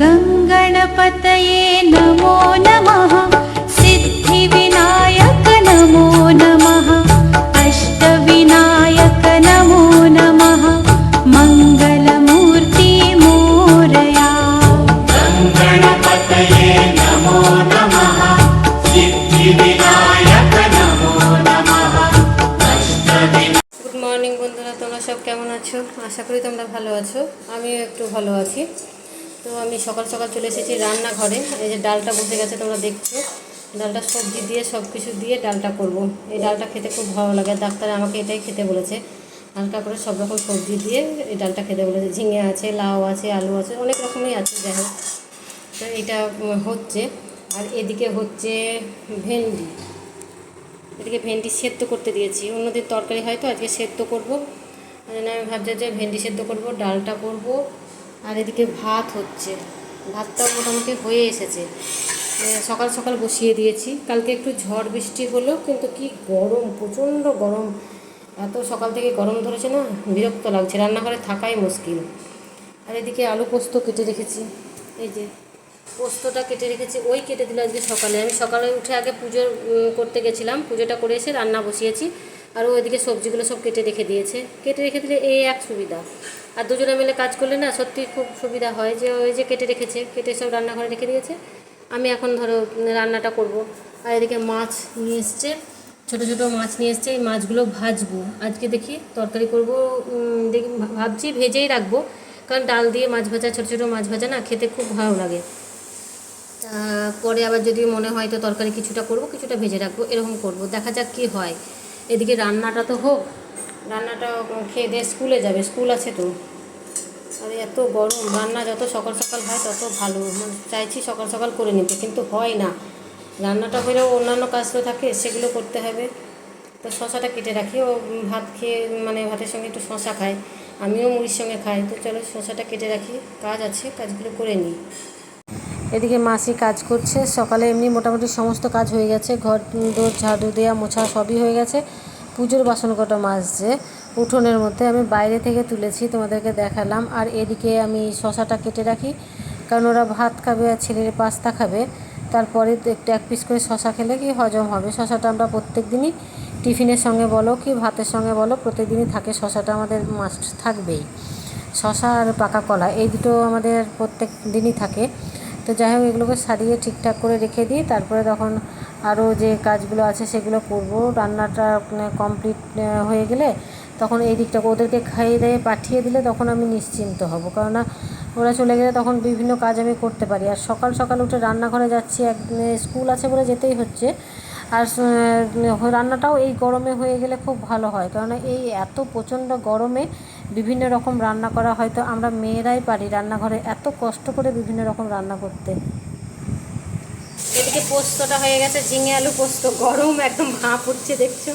गङ्गणपतये नमो नमः सिद्धिविनायक नमो नमः अष्टविनायक नमो नमः मङ्गलमूर्ति मोरया गणपतये नमो नमः सिद्धिविनायक नमो नमः अष्टविनायक গুড মর্নিং বন্ধুরা তোমরা সব কেমন আছো আশা করি তোমরা ভালো আছো আমিও একটু ভালো আছি তো আমি সকাল সকাল চলে এসেছি রান্নাঘরে। এই যে ডালটা বসে গেছে, তোমরা দেখছ। ডালটা সবজি দিয়ে সব কিছু দিয়ে ডালটা করব। এই ডালটা খেতে খুব ভালো লাগে। ডাক্তার আমাকে এটাই খেতে বলেছে। হালকা করে সব রকম সবজি দিয়ে এই ডালটা খেতে বলেছে। ঝিঙে আছে, লাউ আছে, আলু আছে, অনেক রকমই আছে, যাই তো এটা হচ্ছে, আর এদিকে হচ্ছে ভেন্ডি। এদিকে ভেন্ডি সেদ্ধ করতে দিয়েছি। অন্যদিন তরকারি হয় তো, আজকে সেদ্ধ করব। ওই আমি ভাবছি যে ভেন্ডি সেদ্ধ করব, ডালটা করব। আর এদিকে ভাত হচ্ছে। ভাতটা মোটামুটি হয়ে এসেছে। সকাল সকাল বসিয়ে দিয়েছি। কালকে একটু ঝড় বৃষ্টি হলো, কিন্তু কি গরম, প্রচণ্ড গরম। এত সকাল থেকে গরম ধরেছে না, বিরক্ত লাগছে। রান্নাঘরে থাকাই মুশকিল। আর এদিকে আলু পোস্ত কেটে রেখেছি। এই যে, পোস্তটা কেটে রেখেছি, ওই কেটে দিল আজকে সকালে। আমি সকালে উঠে আগে পুজো করতে গেছিলাম। পুজোটা করে এসে রান্না বসিয়েছি। আর ওইদিকে সবজিগুলো সব কেটে রেখে দিয়েছে। কেটে রেখে দিলে এই এক সুবিধা। আর দুজনে মিলে কাজ করলে না সত্যি খুব সুবিধা হয় যে ওই যে কেটে রেখেছে, কেটে সব রান্নাঘরে রেখে দিয়েছে। আমি এখন ধরো রান্নাটা করব। আর এদিকে মাছ নিয়ে এসছে, ছোটো ছোটো মাছ নিয়ে এসছে, এই মাছগুলো ভাজবো। আজকে দেখি তরকারি করব দেখি ভাবছি ভেজেই রাখব। কারণ ডাল দিয়ে মাছ ভাজা, ছোটো ছোটো মাছ ভাজা না খেতে খুব ভালো লাগে। পরে আবার যদি মনে হয় তো তরকারি কিছুটা করব, কিছুটা ভেজে রাখব, এরকম করব। দেখা যাক কি হয়। এদিকে রান্নাটা তো হোক রান্নাটা খেয়ে দিয়ে স্কুলে যাবে, স্কুল আছে তো। আর এত গরম, রান্না যত সকাল সকাল হয় তত ভালো। মানে চাইছি সকাল সকাল করে নিতে, কিন্তু হয় না। রান্নাটা হলেও অন্যান্য কাজ তো থাকে, সেগুলো করতে হবে। তো শশাটা কেটে রাখি, ও ভাত খেয়ে মানে ভাতের সঙ্গে একটু শশা খায়, আমিও মুড়ির সঙ্গে খাই। তো চলো শশাটা কেটে রাখি, কাজ আছে, কাজগুলো করে নিই। এদিকে মাসি কাজ করছে, সকালে এমনি মোটামুটি সমস্ত কাজ হয়ে গেছে, ঘর দোর, ঝাড়ু দেওয়া মোছা সবই হয়ে গেছে। পুজোর বাসন কটা মাজছে। উঠোনের মধ্যে আমি বাইরে থেকে তুলেছি, তোমাদেরকে দেখালাম। আর এদিকে আমি শশাটা কেটে রাখি, কারণ ওরা ভাত খাবে আর ছেলের পাস্তা খাবে। তারপরে একটু এক পিস করে শশা খেলে কি হজম হবে। শশাটা আমরা প্রত্যেক দিনই টিফিনের সঙ্গে বলো কি ভাতের সঙ্গে বলো, প্রত্যেকদিনই থাকে। শশাটা আমাদের মাস্ট থাকবেই। শশা আর পাকা কলা, এই দুটো আমাদের প্রত্যেক দিনই থাকে। তো যাই হোক, এগুলোকে সারিয়ে ঠিকঠাক করে রেখে দিই। তারপরে তখন আরও যে কাজগুলো আছে সেগুলো করব। রান্নাটা কমপ্লিট হয়ে গেলে তখন এই দিকটা ওদেরকে খাইয়ে দিয়ে পাঠিয়ে দিলে তখন আমি নিশ্চিন্ত হব। কেননা ওরা চলে গেলে তখন বিভিন্ন কাজ আমি করতে পারি। আর সকাল সকাল উঠে রান্নাঘরে যাচ্ছি, এক স্কুল আছে বলে যেতেই হচ্ছে। আর রান্নাটাও এই গরমে হয়ে গেলে খুব ভালো হয়। কারণ এই এত প্রচণ্ড গরমে বিভিন্ন রকম রান্না করা হয়তো আমরা মেয়েরাই পারি রান্নাঘরে এত কষ্ট করে বিভিন্ন রকম রান্না করতে। এদিকে পোস্তটা হয়ে গেছে, ঝিঙে আলু পোস্ত, গরম একদম ভাপ উঠছে দেখছ?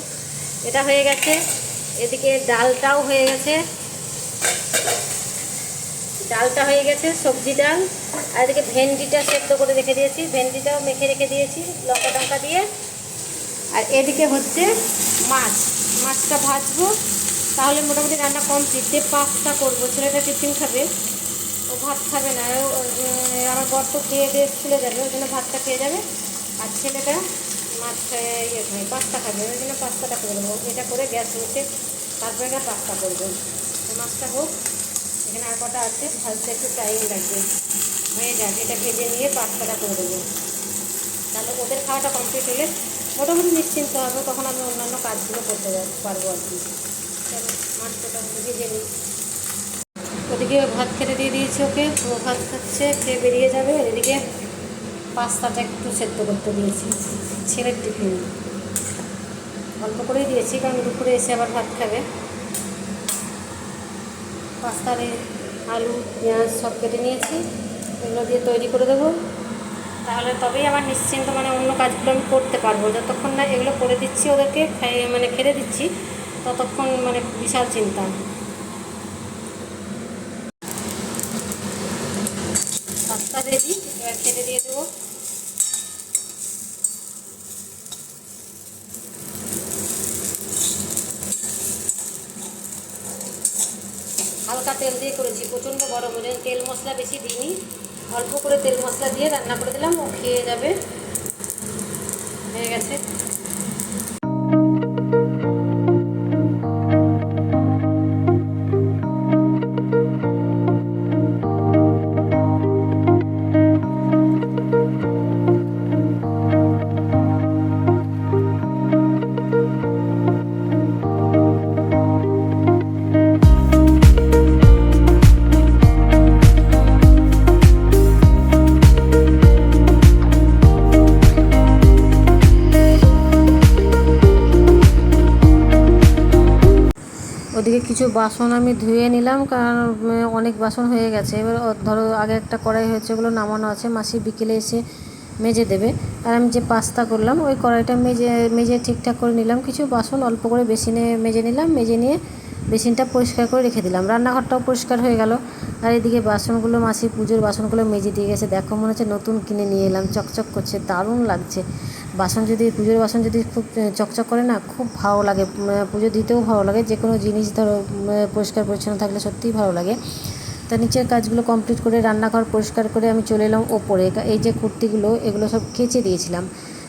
এটা হয়ে গেছে। এদিকে ডালটাও হয়ে গেছে। ডালটা হয়ে গেছে, সবজি ডাল। আর এদিকে ভেন্ডিটা সেদ্ধ করে রেখে দিয়েছি। ভেন্ডিটাও মেখে রেখে দিয়েছি, লঙ্কা টঙ্কা দিয়ে। আর এদিকে হচ্ছে মাছ। মাছটা ভাজবো। তাহলে মোটামুটি রান্না কমপ্লিট। যে পাস্তা করব, ছেলেটা টিফিন খাবে ও ভাত খাবে না আমার বর তো খেয়ে দিয়ে স্কুলে যাবে, ওই জন্য ভাতটা খেয়ে যাবে। আর ছেলেটা মাছ ইয়ে খায় পাস্তা খাবে, ওই জন্য পাস্তাটা করে দেবো। এটা করে গ্যাস মুছে তারপরে না পাস্তা করব। মাছটা হোক, এখানে আর কটা আছে, ভাজতে একটু টাইম লাগবে। হয়ে যাক, এটা ভেজে নিয়ে পাস্তাটা করে দেবো। তাহলে ওদের খাওয়াটা কমপ্লিট হলে মোটামুটি নিশ্চিন্ত হবে, তখন আমি অন্যান্য কাজগুলো করতে পারব আর কি। মাছটা ভেজে নিই। ওদিকে ভাত খেতে দিয়ে দিয়েছি ওকে। ও ভাত খাচ্ছে, খেয়ে বেরিয়ে যাবে। এদিকে পাস্তাটা একটু সেদ্ধ করতে দিয়েছি, ছেলের টিফিন। অল্প করেই দিয়েছি, কারণ দুপুরে এসে আবার ভাত খাবে। পাস্তার আলু, পেঁয়াজ সব কেটে নিয়েছি। এগুলো দিয়ে তৈরি করে দেবো। তাহলে তবেই আমার নিশ্চিন্ত মানে অন্য কাজগুলো আমি করতে পারব। যতক্ষণ না এগুলো করে দিচ্ছি ওদেরকে খাইয়ে মানে খেতে দিচ্ছি, ততক্ষণ মানে বিশাল চিন্তা পাস্তা রেডি এবার দিয়ে দেবো। হালকা তেল দিয়ে করেছি, প্রচণ্ড গরম হয়ে জন্য তেল মশলা বেশি দিইনি, অল্প করে তেল মশলা দিয়ে রান্না করে দিলাম, ও খেয়ে যাবে। হয়ে গেছে। ওদিকে কিছু বাসন আমি ধুয়ে নিলাম, কারণ অনেক বাসন হয়ে গেছে। এবার ধরো, আগে একটা কড়াই হয়েছে, ওগুলো নামানো আছে। মাসি বিকেলে এসে মেজে দেবে। আর আমি যে পাস্তা করলাম, ওই কড়াইটা মেজে মেজে ঠিকঠাক করে নিলাম। কিছু বাসন অল্প করে বেসিনে মেজে নিলাম, মেজে নিয়ে বেসিনটা পরিষ্কার করে রেখে দিলাম। রান্নাঘরটাও পরিষ্কার হয়ে গেল। আর এদিকে বাসনগুলো, মাসি পুজোর বাসনগুলো মেজে দিয়ে গেছে। দেখো, মনে হচ্ছে নতুন কিনে নিয়ে এলাম। চকচক করছে, দারুণ লাগছে। বাসন যদি, পুজোর বাসন যদি খুব চকচক করে না, খুব ভালো লাগে। পুজো দিতেও ভালো লাগে। যে কোনো জিনিস ধরো পরিষ্কার পরিচ্ছন্ন থাকলে সত্যিই ভালো লাগে। তা নিচের কাজগুলো কমপ্লিট করে, রান্নাঘর পরিষ্কার করে আমি চলে এলাম ওপরে। এই যে কুর্তিগুলো, এগুলো সব কেচে দিয়েছিলাম।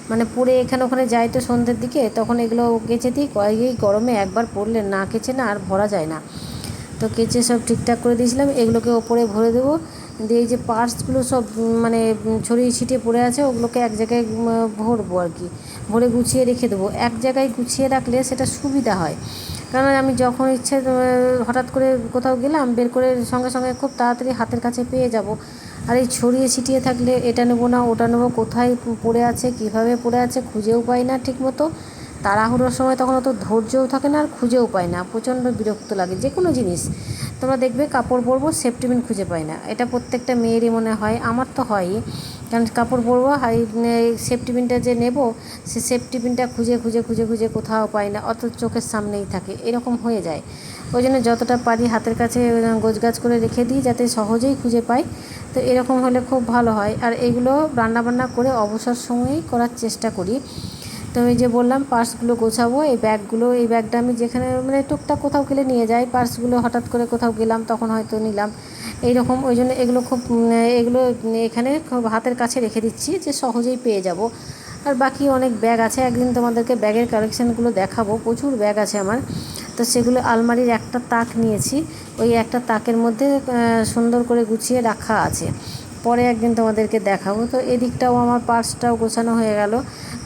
মানে পরে এখানে ওখানে যাই তো সন্ধ্যের দিকে, তখন এগুলো কেচে দিই। এই গরমে একবার পরলে না কেচে না, আর ভরা যায় না। তো কেচে সব ঠিকঠাক করে দিয়েছিলাম। এগুলোকে ওপরে ভরে দেবো। দিয়ে এই যে পার্টসগুলো সব মানে ছড়িয়ে ছিটিয়ে পড়ে আছে, ওগুলোকে এক জায়গায় ভরবো আর কি। ভরে গুছিয়ে রেখে দেবো। এক জায়গায় গুছিয়ে রাখলে সেটা সুবিধা হয়। কারণ আমি যখন ইচ্ছে হঠাৎ করে কোথাও গেলাম, বের করে সঙ্গে সঙ্গে খুব তাড়াতাড়ি হাতের কাছে পেয়ে যাব। আর এই ছড়িয়ে ছিটিয়ে থাকলে এটা নেব না, ওটা নেব, কোথায় পড়ে আছে, কীভাবে পড়ে আছে খুঁজেও পাই না ঠিকমতো। তাড়াহুড়োর সময় তখন অত ধৈর্যও থাকে না আর খুঁজেও পায় না, প্রচণ্ড বিরক্ত লাগে যে কোনো জিনিস। তোমরা দেখবে কাপড় পরবো সেফটি পিন খুঁজে পাই না। এটা প্রত্যেকটা মেয়েরই মনে হয়, আমার তো হয়ই। কারণ কাপড় পরবো আর সেফটি পিনটা যে নেব, সে সেফটি পিনটা খুঁজে খুঁজে খুঁজে খুঁজে কোথাও পাই না অত চোখের সামনেই থাকে। এরকম হয়ে যায়। ওই জন্য যতটা পারি হাতের কাছে গোছগাছ করে রেখে দিই, যাতে সহজেই খুঁজে পাই। তো এরকম হলে খুব ভালো হয়। আর এগুলো রান্নাবান্না করে অবসর সময়েই করার চেষ্টা করি। তো এই যে বললাম, পার্সগুলো গোছাবো, এই ব্যাগগুলো, এই ব্যাগটা আমি যেখানে মানে টুকটাক কোথাও গেলে নিয়ে যাই, পার্সগুলো হঠাৎ করে কোথাও গেলাম, তখন হয়তো নিলাম। এইরকম, ওই জন্য এগুলো খুব, এগুলো এখানে খুব হাতের কাছে রেখে দিচ্ছি যে সহজেই পেয়ে যাব। আর বাকি অনেক ব্যাগ আছে, একদিন তোমাদেরকে ব্যাগের কালেকশানগুলো দেখাবো। প্রচুর ব্যাগ আছে আমার। তো সেগুলো আলমারির একটা তাক নিয়েছি, ওই একটা তাকের মধ্যে সুন্দর করে গুছিয়ে রাখা আছে। পরে একদিন তোমাদেরকে দেখাবো। তো এদিকটাও আমার পার্সটাও গোছানো হয়ে গেল।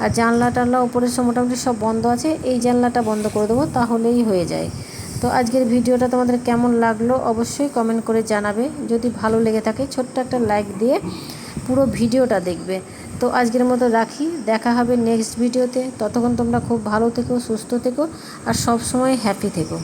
আর জানলা টানলা উপরে সব মোটামুটি সব বন্ধ আছে। এই জানলাটা বন্ধ করে দেবো, তাহলেই হয়ে যায়। তো আজকের ভিডিওটা তোমাদের কেমন লাগল অবশ্যই কমেন্ট করে জানাবে। যদি ভালো লেগে থাকে, ছোট্ট একটা লাইক দিয়ে পুরো ভিডিওটা দেখবে। তো আজকের মতো রাখি। দেখা হবে নেক্সট ভিডিওতে ততক্ষণ তোমরা খুব ভালো থেকো, সুস্থ থেকো, আর সব সময় হ্যাপি থেকো।